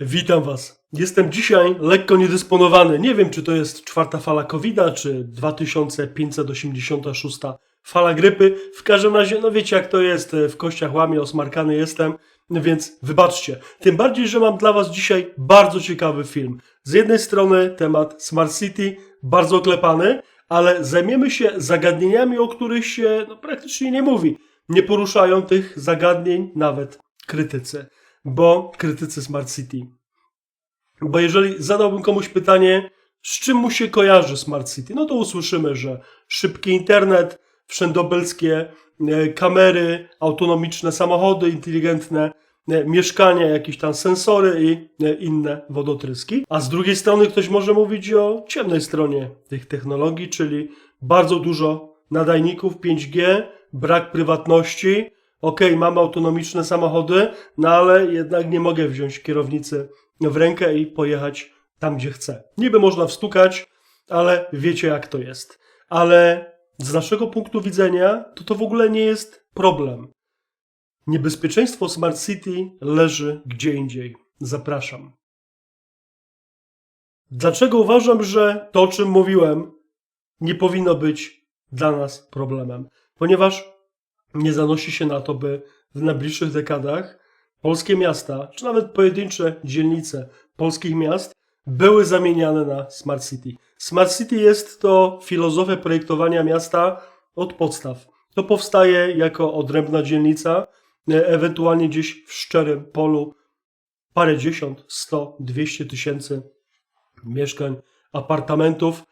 Witam Was. Jestem dzisiaj lekko niedysponowany. Nie wiem, czy to jest czwarta fala covid czy 2586 fala grypy. W każdym razie, no wiecie jak to jest, w kościach łamie, osmarkany jestem, więc wybaczcie. Tym bardziej, że mam dla Was dzisiaj bardzo ciekawy film. Z jednej strony temat Smart City, bardzo oklepany, ale zajmiemy się zagadnieniami, o których się no, praktycznie nie mówi. Nie poruszają tych zagadnień nawet krytycy, bo krytycy Smart City. Bo jeżeli zadałbym komuś pytanie, z czym mu się kojarzy Smart City, no to usłyszymy, że szybki internet, wszędobelskie e, kamery, autonomiczne samochody inteligentne, e, mieszkania, jakieś tam sensory i e, inne wodotryski. A z drugiej strony ktoś może mówić o ciemnej stronie tych technologii, czyli bardzo dużo nadajników 5G, brak prywatności. Okej, mamy autonomiczne samochody, no ale jednak nie mogę wziąć kierownicy w rękę i pojechać tam, gdzie chcę. Niby można wstukać, ale wiecie jak to jest. Ale z naszego punktu widzenia to to w ogóle nie jest problem. Niebezpieczeństwo Smart City leży gdzie indziej. Zapraszam. Dlaczego uważam, że to, o czym mówiłem, nie powinno być dla nas problemem? Ponieważ nie zanosi się na to, by w najbliższych dekadach polskie miasta, czy nawet pojedyncze dzielnice polskich miast były zamieniane na Smart City. Smart City jest to filozofia projektowania miasta od podstaw. To powstaje jako odrębna dzielnica, e, ewentualnie gdzieś w szczerym polu parędziesiąt, sto, dwieście tysięcy mieszkań, apartamentów,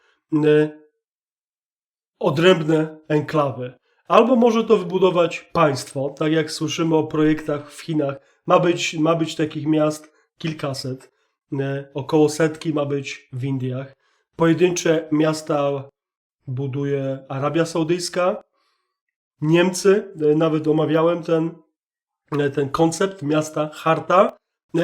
odrębne enklawy. Albo może to wybudować państwo, tak jak słyszymy o projektach w Chinach. Ma być, ma być takich miast kilkaset, e, około setki ma być w Indiach. Pojedyncze miasta buduje Arabia Saudyjska, Niemcy, e, nawet omawiałem ten, e, ten koncept miasta Harta,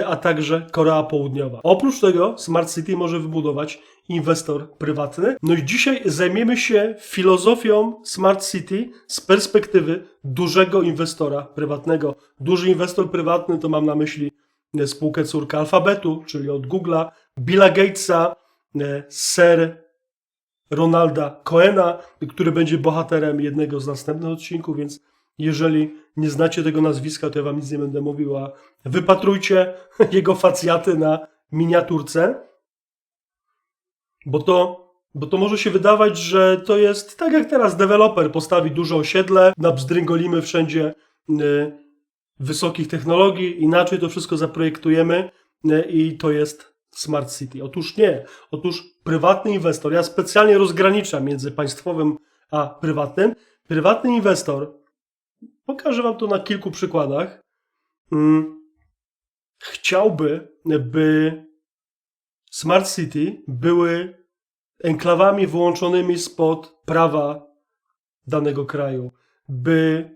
a także Korea Południowa. Oprócz tego Smart City może wybudować inwestor prywatny. No i dzisiaj zajmiemy się filozofią Smart City z perspektywy dużego inwestora prywatnego. Duży inwestor prywatny to mam na myśli e, spółkę córkę Alfabetu, czyli od Google'a, Billa Gatesa, e, Sir Ronalda Coena, który będzie bohaterem jednego z następnych odcinków, więc jeżeli nie znacie tego nazwiska, to ja wam nic nie będę mówił, a wypatrujcie jego facjaty na miniaturce, bo to, bo to może się wydawać, że to jest tak jak teraz deweloper postawi duże osiedle, nabzdryngolimy wszędzie y, wysokich technologii, inaczej to wszystko zaprojektujemy y, i to jest Smart City. Otóż nie. Otóż prywatny inwestor, ja specjalnie rozgraniczam między państwowym a prywatnym. Prywatny inwestor, pokażę Wam to na kilku przykładach, mm, chciałby, by Smart City były enklawami wyłączonymi spod prawa danego kraju, by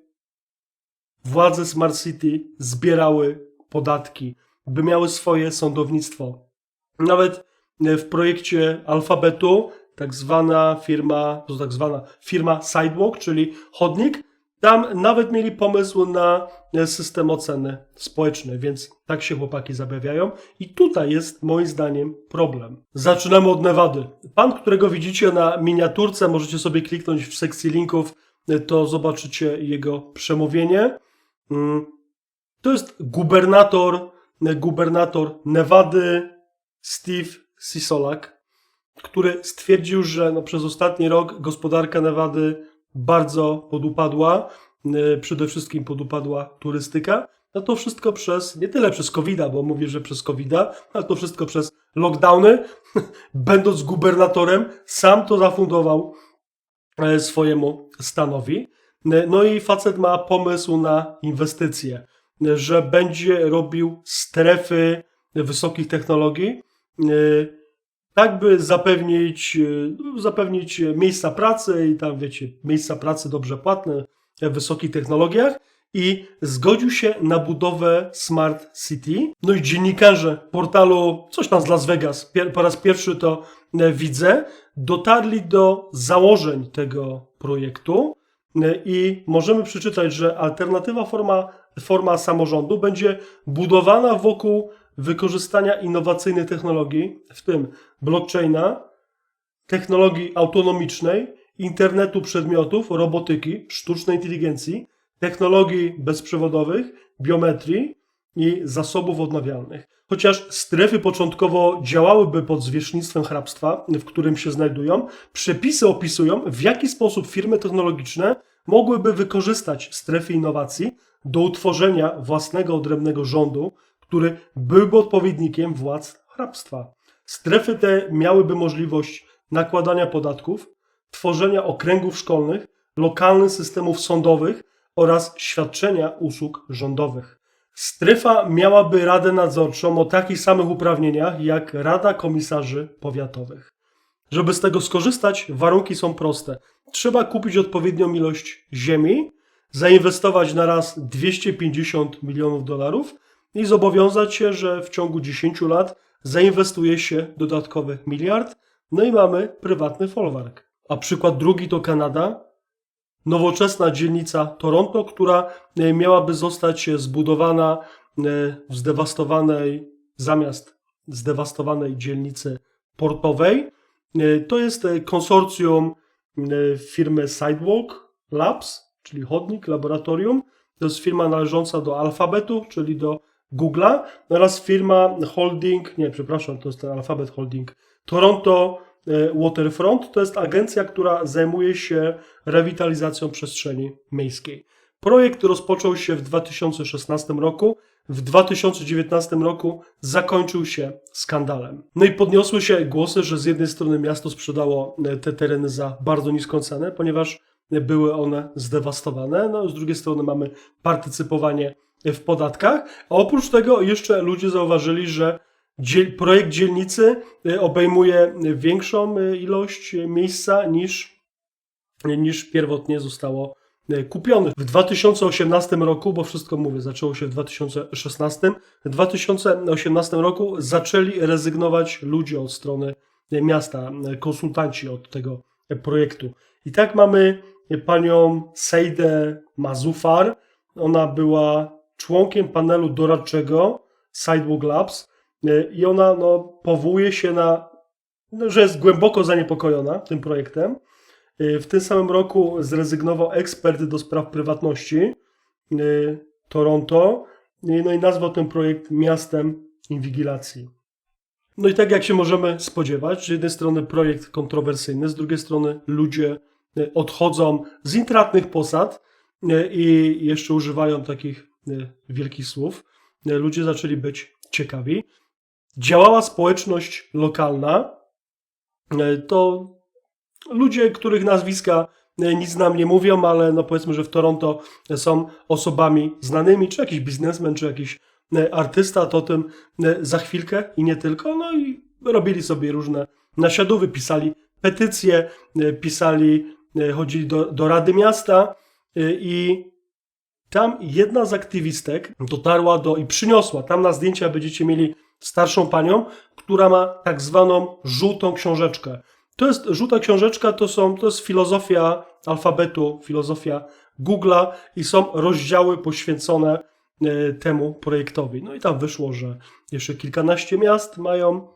władze Smart City zbierały podatki, by miały swoje sądownictwo. Nawet w projekcie alfabetu tak zwana firma, to tak zwana firma Sidewalk, czyli chodnik, tam nawet mieli pomysł na system oceny społecznej, więc tak się chłopaki zabawiają. I tutaj jest moim zdaniem problem. Zaczynamy od Nevady. Pan, którego widzicie na miniaturce, możecie sobie kliknąć w sekcji linków, to zobaczycie jego przemówienie. Mm, To jest gubernator, gubernator Nevady, Steve Sisolak, który stwierdził, że no przez ostatni rok gospodarka Nevady bardzo podupadła, yy, przede wszystkim podupadła turystyka. No to wszystko przez, nie tyle przez covid bo mówię, że przez covid ale to wszystko przez lockdowny. Będąc gubernatorem, sam to zafundował e, swojemu stanowi. E, No i facet ma pomysł na inwestycje, e, że będzie robił strefy wysokich technologii, e, tak by zapewnić, e, zapewnić miejsca pracy i tam wiecie, miejsca pracy dobrze płatne w wysokich technologiach i zgodził się na budowę Smart City. No i dziennikarze portalu, coś tam z Las Vegas, po raz pierwszy to e, widzę, dotarli do założeń tego projektu e, i możemy przeczytać, że alternatywa forma, forma samorządu będzie budowana wokół wykorzystania innowacyjnych technologii, w tym blockchaina, technologii autonomicznej, internetu przedmiotów, robotyki, sztucznej inteligencji, technologii bezprzewodowych, biometrii i zasobów odnawialnych. Chociaż strefy początkowo działałyby pod zwierzchnictwem hrabstwa, w którym się znajdują, przepisy opisują, w jaki sposób firmy technologiczne mogłyby wykorzystać strefy innowacji do utworzenia własnego odrębnego rządu, który byłby odpowiednikiem władz hrabstwa. Strefy te miałyby możliwość nakładania podatków, tworzenia okręgów szkolnych, lokalnych systemów sądowych oraz świadczenia usług rządowych. Strefa miałaby radę nadzorczą o takich samych uprawnieniach jak Rada Komisarzy Powiatowych. Żeby z tego skorzystać, warunki są proste. Trzeba kupić odpowiednią ilość ziemi, zainwestować na raz 250 milionów dolarów i zobowiązać się, że w ciągu 10 lat zainwestuje się dodatkowy miliard, no i mamy prywatny folwark. A przykład drugi to Kanada, nowoczesna dzielnica Toronto, która e, miałaby zostać zbudowana e, w zdewastowanej, zamiast zdewastowanej dzielnicy portowej. E, To jest e, konsorcjum e, firmy Sidewalk Labs, czyli chodnik, laboratorium. To jest firma należąca do Alphabetu, czyli do Google'a, oraz firma holding, nie, przepraszam, to jest ten Alphabet Holding, Toronto e, Waterfront, to jest agencja, która zajmuje się rewitalizacją przestrzeni miejskiej. Projekt rozpoczął się w 2016 roku, w 2019 roku zakończył się skandalem. No i podniosły się głosy, że z jednej strony miasto sprzedało e, te tereny za bardzo niską cenę, ponieważ były one zdewastowane, no z drugiej strony mamy partycypowanie w podatkach, a oprócz tego jeszcze ludzie zauważyli, że projekt dzielnicy e, obejmuje większą e, ilość e, miejsca niż, niż pierwotnie zostało kupione. W 2018 roku, bo wszystko mówię, zaczęło się w 2016, w 2018 roku zaczęli rezygnować ludzie od strony miasta, konsultanci od tego projektu. I tak mamy panią Sejdę Mazufar. Ona była członkiem panelu doradczego Sidewalk Labs e, i ona no, powołuje się na, no, że jest głęboko zaniepokojona tym projektem. E, W tym samym roku zrezygnował ekspert do spraw prywatności e, Toronto, no i nazwał ten projekt miastem inwigilacji. No i tak jak się możemy spodziewać, z jednej strony projekt kontrowersyjny, z drugiej strony ludzie odchodzą z intratnych posad e, i jeszcze używają takich e, wielkich słów. Ludzie zaczęli być ciekawi. Działała społeczność lokalna. To ludzie, których nazwiska nic nam nie mówią, ale no powiedzmy, że w Toronto są osobami znanymi, czy jakiś biznesmen, czy jakiś artysta, to o tym za chwilkę i nie tylko. No i robili sobie różne nasiadówy, pisali petycje, pisali, chodzili do, do Rady Miasta e, i tam jedna z aktywistek dotarła do i przyniosła, tam na zdjęcia będziecie mieli starszą panią, która ma tak zwaną żółtą książeczkę. To jest żółta książeczka, to, są, to jest filozofia alfabetu, filozofia Google'a i są rozdziały poświęcone e, temu projektowi. No i tam wyszło, że jeszcze kilkanaście miast mają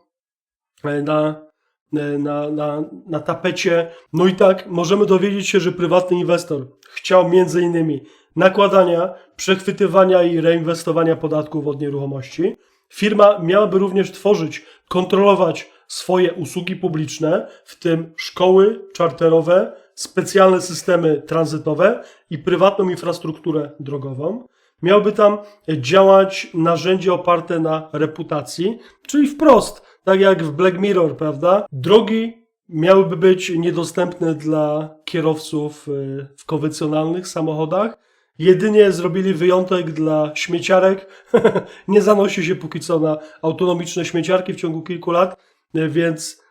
e, na, e, na, na, na tapecie. No i tak możemy dowiedzieć się, że prywatny inwestor chciał między innymi nakładania, przechwytywania i reinwestowania podatków od nieruchomości. Firma miałaby również tworzyć, kontrolować swoje usługi publiczne, w tym szkoły czarterowe, specjalne systemy tranzytowe i prywatną infrastrukturę drogową. Miałoby tam działać narzędzie oparte na reputacji, czyli wprost, tak jak w Black Mirror, prawda? Drogi miałyby być niedostępne dla kierowców y, w konwencjonalnych samochodach. Jedynie zrobili wyjątek dla śmieciarek. Nie zanosi się póki co na autonomiczne śmieciarki w ciągu kilku lat, y, więc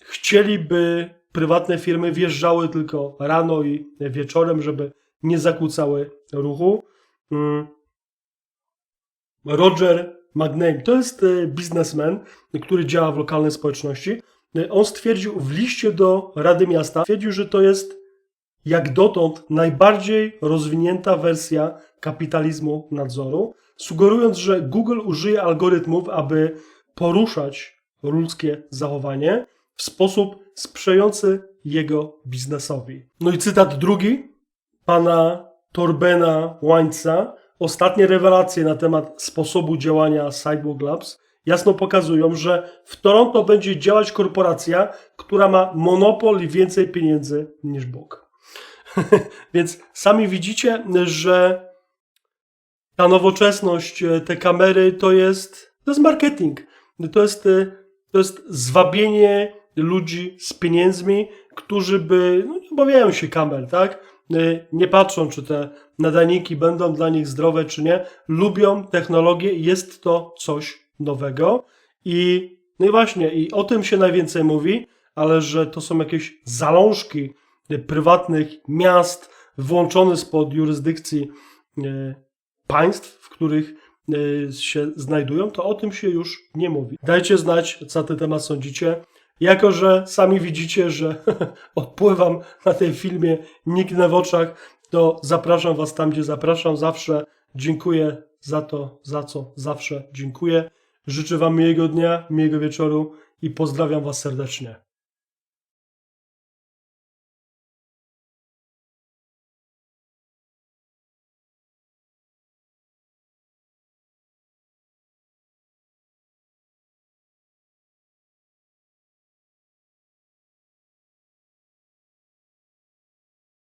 chcieliby prywatne firmy wjeżdżały tylko rano i wieczorem, żeby nie zakłócały ruchu. Roger McName to jest e, biznesmen, który działa w lokalnej społeczności. E, On stwierdził w liście do Rady Miasta, stwierdził, że to jest jak dotąd najbardziej rozwinięta wersja kapitalizmu nadzoru. sugerując, że Google użyje algorytmów, aby poruszać ludzkie zachowanie w sposób sprzyjający jego biznesowi. No i cytat drugi pana Torbena Łańca. Ostatnie rewelacje na temat sposobu działania Sidewalk Labs jasno pokazują, że w Toronto będzie działać korporacja, która ma monopol i więcej pieniędzy niż Bóg. Więc sami widzicie, że ta nowoczesność, e, te kamery to jest, to jest marketing. To jest, e, to jest zwabienie ludzi z pieniędzmi, którzy by, no nie obawiają się kamer, tak? E, Nie patrzą, czy te nadajniki będą dla nich zdrowe, czy nie. Lubią technologię jest to coś nowego. I, no i właśnie, i o tym się najwięcej mówi, ale że to są jakieś zalążki e, prywatnych miast włączone spod jurysdykcji e, państw, w których się znajdują, to o tym się już nie mówi. Dajcie znać, co na ten temat sądzicie. Jako, że sami widzicie, że odpływam na tym filmie, niknę w oczach, to zapraszam Was tam, gdzie zapraszam zawsze. Dziękuję za to, za co zawsze dziękuję. Życzę Wam miłego dnia, miłego wieczoru i pozdrawiam Was serdecznie.